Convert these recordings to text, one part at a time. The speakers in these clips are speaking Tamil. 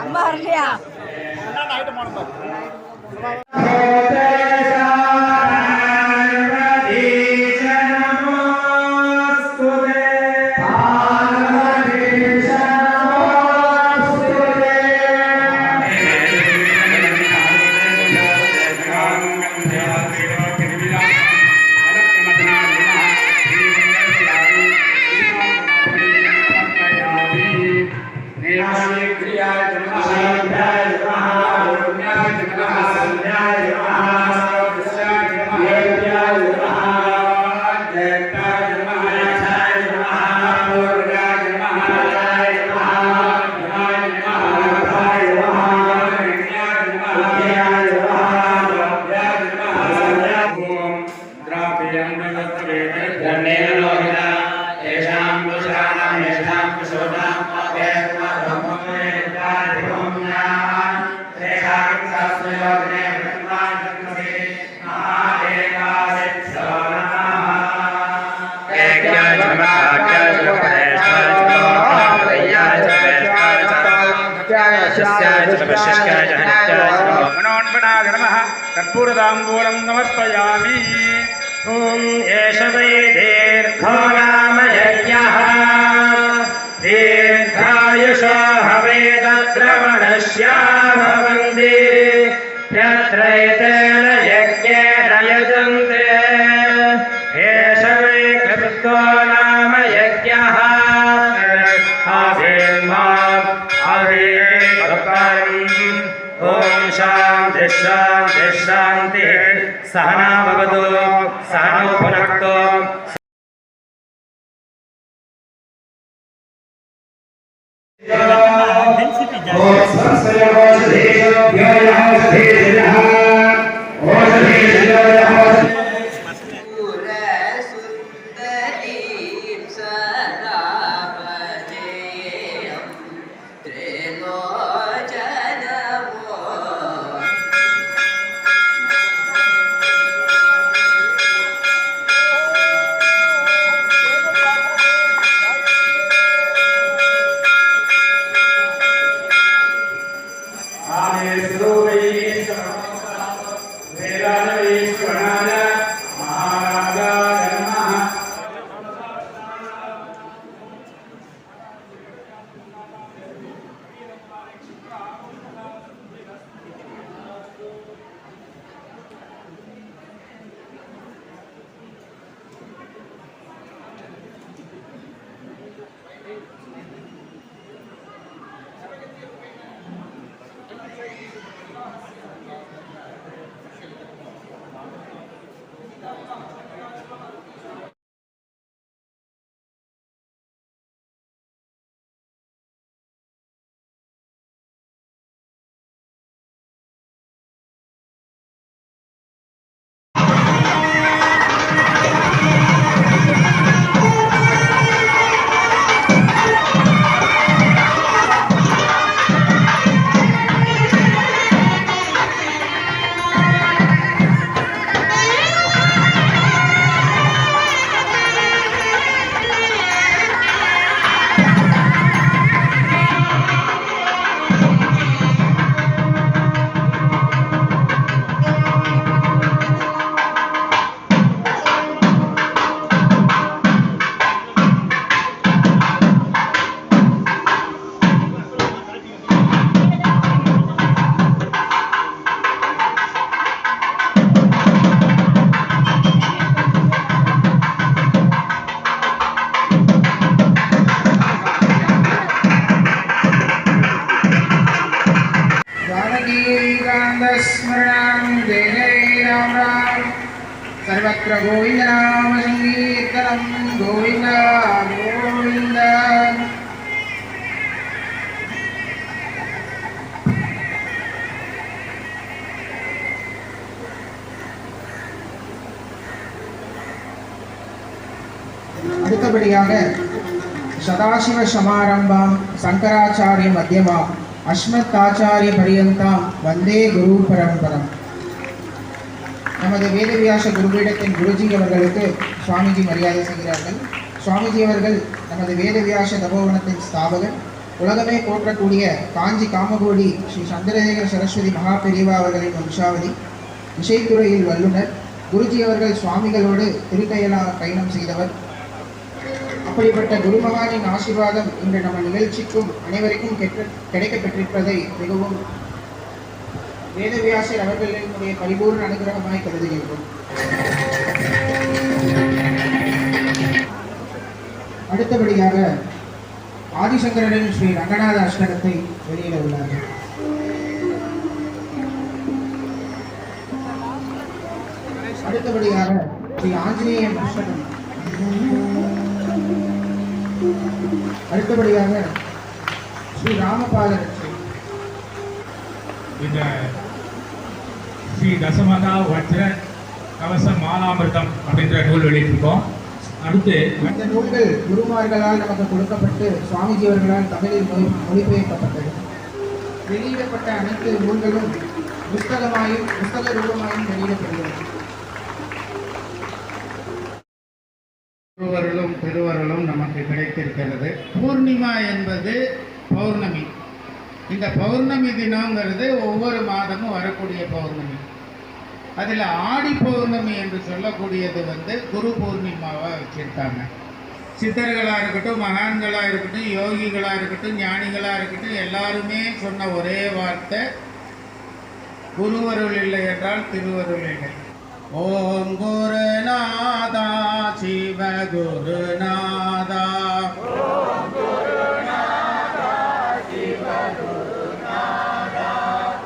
அம்மா வரலையா ब्रह्मणोऽन्पणाधर्मः कर्पूरताम्बूलं समर्पयामि। ॐ एष वै दीर्घो नाम यज्ञः। वेद द्रवणस्य सहना भवतु सहनोपनक्तो ओषधेभ्यः ओषधे அடுத்தபடியாக சதாசிவ சமாரம்பாம் சங்கராச்சாரிய மத்தியமாம் அஸ்மத் ஆச்சாரிய பரியந்தாம் வந்தே குரு பரம்பரம். நமது வேதவியாச குருபீடத்தின் குருஜி அவர்களுக்கு சுவாமிஜி மரியாதை செய்கிறார்கள். சுவாமிஜி அவர்கள் நமது வேதவியாச தபோவனத்தின் ஸ்தாபகர். உலகமே போற்றக்கூடிய காஞ்சி காமகோடி ஸ்ரீ சந்திரசேகர சரஸ்வதி மகா பெரியவா அவர்களின் வம்சாவளி இசைத்துறையில் வல்லுநர். குருஜி அவர்கள் சுவாமிகளோடு திருக்கையலா பயணம் செய்தவர். அப்படிப்பட்ட குருமகானின் ஆசீர்வாதம் இன்று நம்ம நிகழ்ச்சிக்கும் அனைவருக்கும் கெட்ட கிடைக்கப் பெற்றிருப்பதை மிகவும் வேதவியாசர் அவர்களினுடைய பரிபூர்ண அனுகிரகமாய் கருதுகின்றோம். அடுத்தபடியாக ஆதிசங்கரனின் ஸ்ரீ ரங்கநாத அஷ்டகத்தை வெளியிட உள்ளார்கள் அடுத்தபடியாக ஸ்ரீ ஆஞ்சநேயன் அஷ்டகம். அடுத்தபடியாக ஸ்ரீ ராமபாதர் இந்த ஸ்ரீ தசமகா வஜ்ர கவச மாலாமிர்தம் அப்படின்ற நூல் வெளியிட்டிருக்கோம். அடுத்து இந்த நூல்கள் குருமார்களால் நமக்கு கொடுக்கப்பட்டு சுவாமிஜி அவர்களால் தமிழில் மொழி மொழிபெயர்க்கப்பட்டது. வெளியிடப்பட்ட அனைத்து நூல்களும் புஸ்தகமாயும் புஸ்தக ரூபமாயும் வெளியிடப்படுகிறது. திருவருளும் நமக்கு கிடைத்திருக்கிறது. பூர்ணிமா என்பது பௌர்ணமி. இந்த பௌர்ணமி தினங்கிறது ஒவ்வொரு மாதமும் வரக்கூடிய பௌர்ணமி. அதில் ஆடி பௌர்ணமி என்று சொல்லக்கூடியது வந்து குரு பூர்ணிமாவாக வச்சுருக்காங்க. சித்தர்களாக இருக்கட்டும் மகான்களாக இருக்கட்டும் யோகிகளாக இருக்கட்டும் ஞானிகளாக இருக்கட்டும் எல்லாருமே சொன்ன ஒரே வார்த்தை குருவருள் இல்லை என்றால் திருவருள் இல்லை. ஓம் குருநாதா சிவ குருநாதா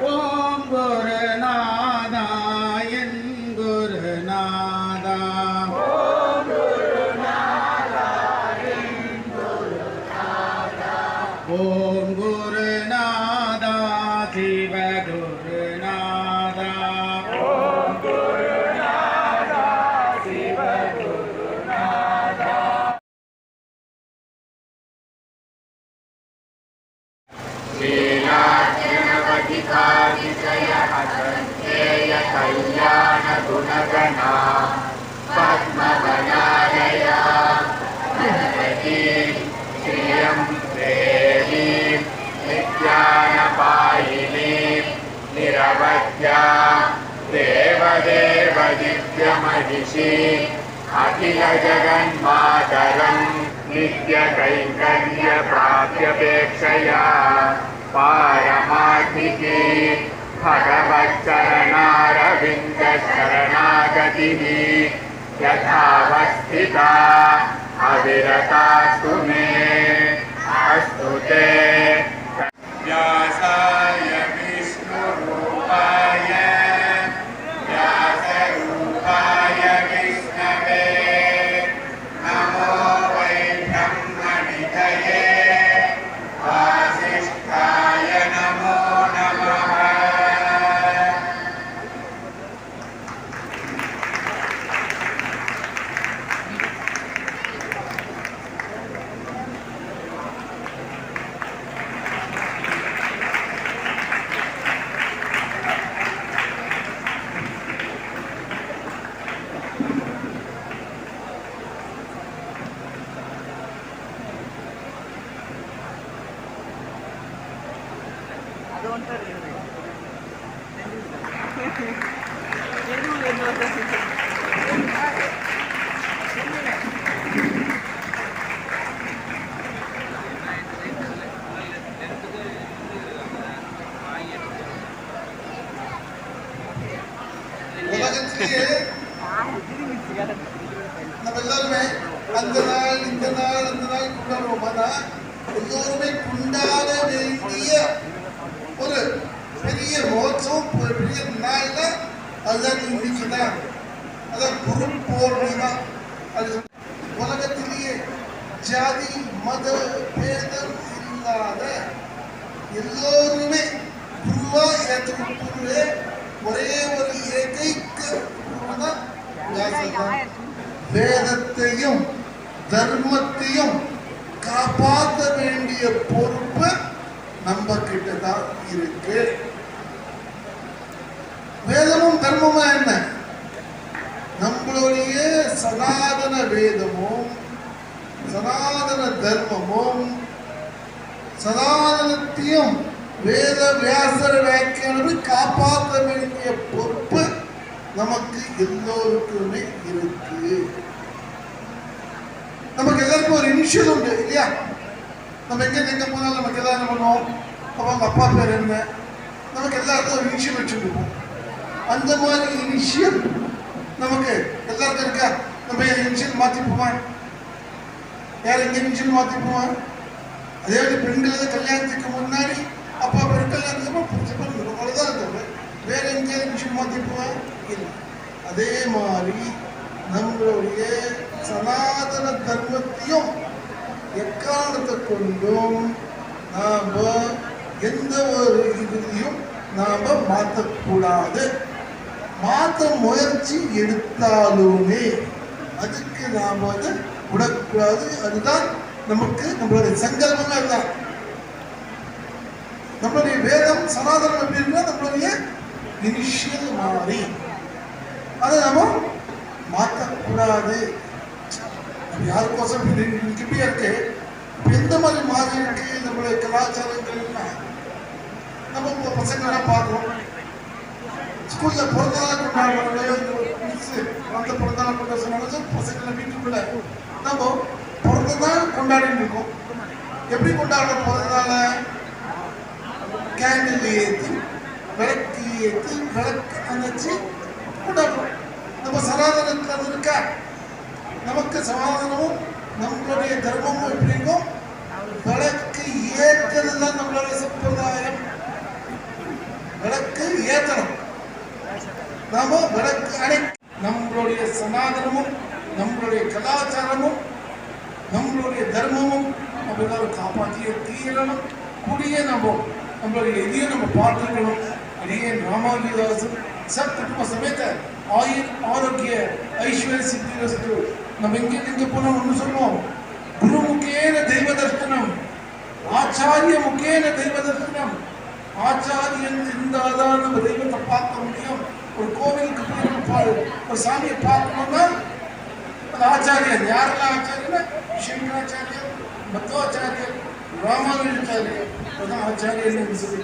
ஓம் குருநாதா என் குருநாதா ஓம் குருநாதா निरवध्या देवदेव दिव्यमहिषी अखिलजगन्मातरं नित्यकैङ्कर्यप्राप्यपेक्षया पारमार्थिकी भगवच्चरणारविन्दशरणागतिः यथावस्थिता अविरतास्तु मे। अस्तु ते। व्यासाय Papaya. உலகத்திலேயே நம்ம எல்லாருமே அந்த நாள் இந்த நாள் அந்த நாள் கொண்டாடுவோம் ஆனா எல்லோருமே கொண்டாட வேண்டிய ஒரு பெரிய மோட்சம் ஒரு பெரிய நாள்ல அது ஜாதி மத பேதம் இல்லாத எல்லோருமே குருவா ஏற்றுக்கொண்டு ஒரே ஒரு ஏகைக்க வேதத்தையும் தர்மத்தையும் காப்பாற்ற வேண்டிய பொறுப்பு நம்ம கிட்ட தான் இருக்கு. வேதமும் தர்மமும் என்ன? நம்மளுடைய சனாதன வேதமும் சனாதன தர்மமும் சனாதனத்தையும் வேத வியாசர வியாக்கியானது காப்பாற்ற வேண்டிய பொறுப்பு நமக்கு எல்லோருக்குமே இருக்கு நமக்கு எல்லாருக்கும் ஒரு இனிஷியல் உண்டு இல்லையா நம்ம எங்க எங்க போனாலும் நமக்கு எல்லாம் என்ன பண்ணுவோம் அப்போ அவங்க அப்பா பேர் என்ன நமக்கு எல்லாருக்கும் ஒரு இனிஷியல் வச்சுருப்போம் அந்த மாதிரி இனிஷியல் நமக்கு எல்லாருக்கும் இருக்கா? நம்ம இன்ஜின் மாற்றிப்போமா வேற எங்க இன்ஜின் மாற்றிப்போமா அதே மாதிரி பெண்கள் கல்யாணத்துக்கு முன்னாடி அப்பா பேர் கல்யாணத்துக்கு அப்புறம் புரிஞ்சு பண்ணுங்க அவ்வளோதான் தவிர வேற எங்கேயாவது இன்ஜின் மாற்றிப்போமா இல்லை. அதே மாதிரி நம்மளுடைய சனாதன தர்மத்தையும் எக்காரணத்தை கொண்டும் நாம் எந்த ஒரு இதுலையும் நாம் மாற்றக்கூடாது மாற்ற முயற்சி எடுத்தாலுமே அதுக்கு நாம வந்து விடக்கூடாது. அதுதான் நமக்கு நம்மளுடைய சங்கல்பமே அதுதான். நம்மளுடைய வேதம் சனாதனம் அப்படின்னா நம்மளுடைய இனிஷியல் மாறி அதை நாம மாற்றக்கூடாது. யாருக்கோசம் இப்படி இப்படியா இருக்கு. எந்த மாதிரி மாதிரி இருக்கு? நம்மளுடைய கலாச்சாரங்கள்னா நம்ம இப்போ பார்க்கணும். ஸ்கூல்ல பிறந்தநாள் கொண்டாடுறாங்க மிஸ் அந்த பிறந்தநாள் கொண்டாட பசங்களை வீட்டுக்குள்ள நம்ம பிறந்ததாக கொண்டாடிட்டு இருக்கோம் எப்படி கொண்டாடுறோம் பிறந்தநாள கேண்டில் ஏற்றி விளக்கு ஏற்றி விளக்கு அணைச்சி கொண்டாடுறோம் நம்ம சனாதனத்தில் அது இருக்கா நமக்கு சமாதானமும் நம்மளுடைய தர்மமும் எப்படி இருக்கும் விளக்கு ஏற்றது தான் நம்மளுடைய சம்பிரதாயம் விளக்கு ஏற்றணும் நாம விளக்கு அணை நம்மளுடைய சனாதனமும் நம்மளுடைய கலாச்சாரமும் நம்மளுடைய தர்மமும் நம்ம எல்லாரும் காப்பாற்றிய தீரணும். கூடிய நம்ம நம்மளுடைய இதையும் நம்ம பார்த்துக்கணும். அடியே ராமானுஜதாசன் சத் குடும்ப சமேத ஆயுள் ஆரோக்கிய ஐஸ்வர்ய சித்தி வஸ்து. நம்ம எங்கே எங்கே போனோம் ஒன்று சொல்லுவோம்? குரு முக்கேன தெய்வ தர்சனம் ஆச்சாரிய முக்கேன தெய்வ தர்சனம். ஆச்சாரியன் இருந்தாதான் நம்ம தெய்வத்தை பார்க்க முடியும். ஒரு கோவிலுக்கு போய் ஒரு சாமியை பார்க்கணும்னா அது ஆச்சாரியன் யாரெல்லாம் ஆச்சாரியர் சங்கராச்சாரியர் மத்வாச்சாரியர் ராமானுஜாச்சாரியர் அதான் ஆச்சாரியன் சொல்லி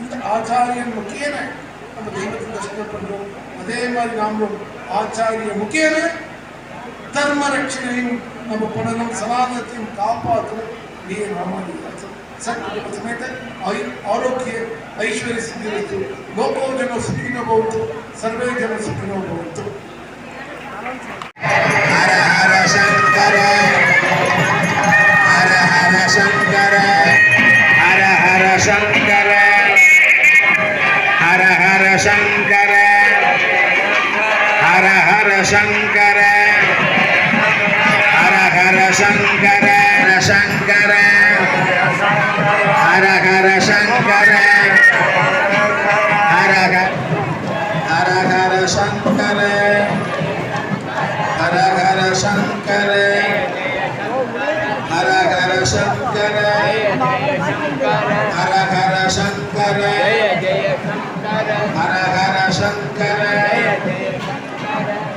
இந்த ஆச்சாரியன் முக்கியன. நம்ம தெய்வத்தை தரிசனம் பண்றோம் அதே மாதிரி நாமளும் ஆச்சாரிய முக்கியன. தர்ம ரட்சணையும் நம்ம பண்ணணும் சனாதனத்தையும் காப்பாற்றணும். நீ ராமானுஜர். आरोग्य ऐश्वर्य सिद्धिरस्तु लोको जन सुखिनो भवन्तु सर्वे जन सुखिनो भवन्तु हर हर शङ्कर हर हर शङ्कर हर हर शङ्कर हर हर शङ्कर हर हर शङ्कर हर हर Shankar Shankar Hara Hara Sankara Hara Hara Hara Sankara Hara Hara Sankara Hara Hara Sankara Hara Hara Sankara Hara Hara Sankara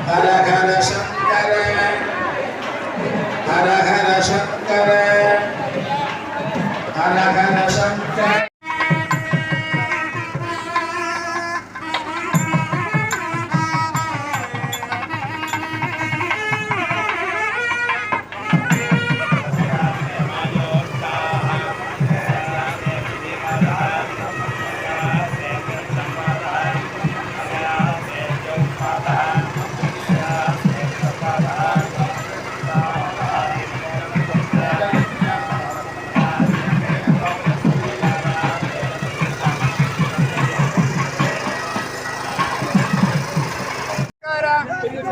Hara Hara Sankara Hara Hara Sankara Hara Hara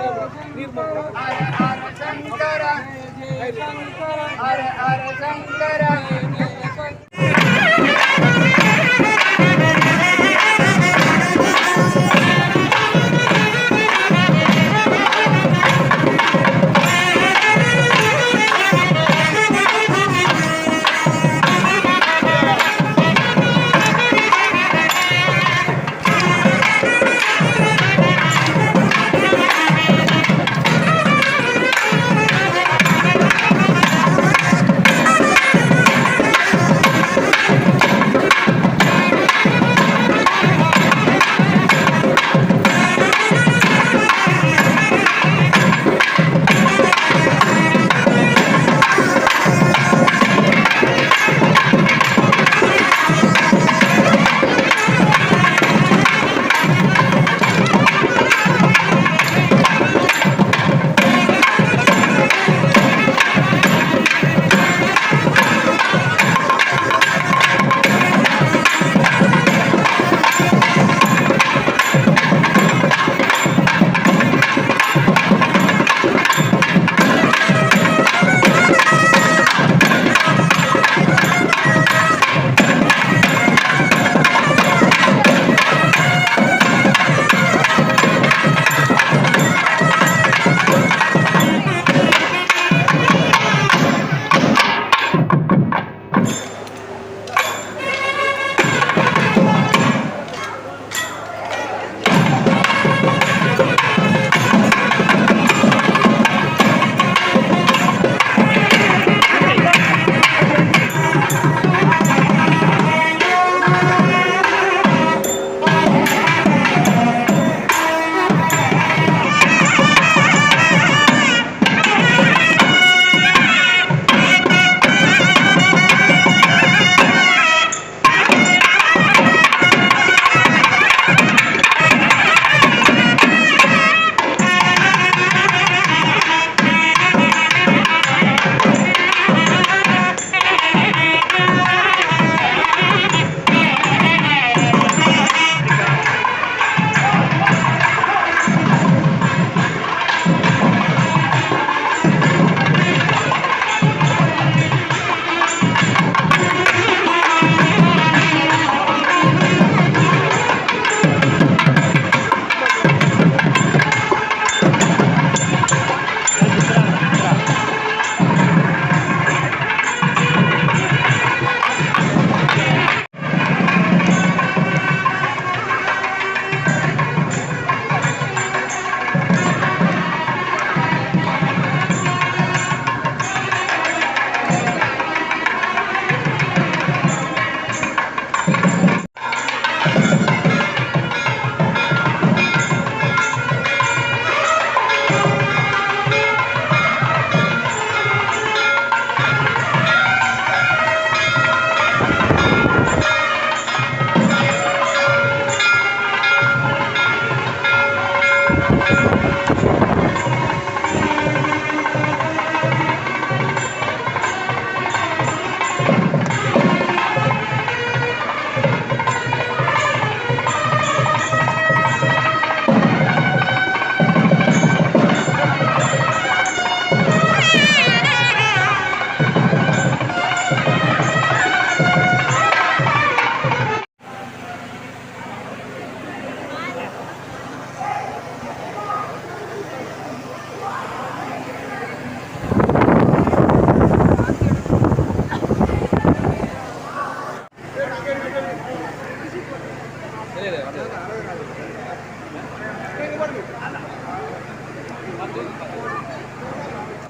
Are Are Shankara, Are Are Shankara.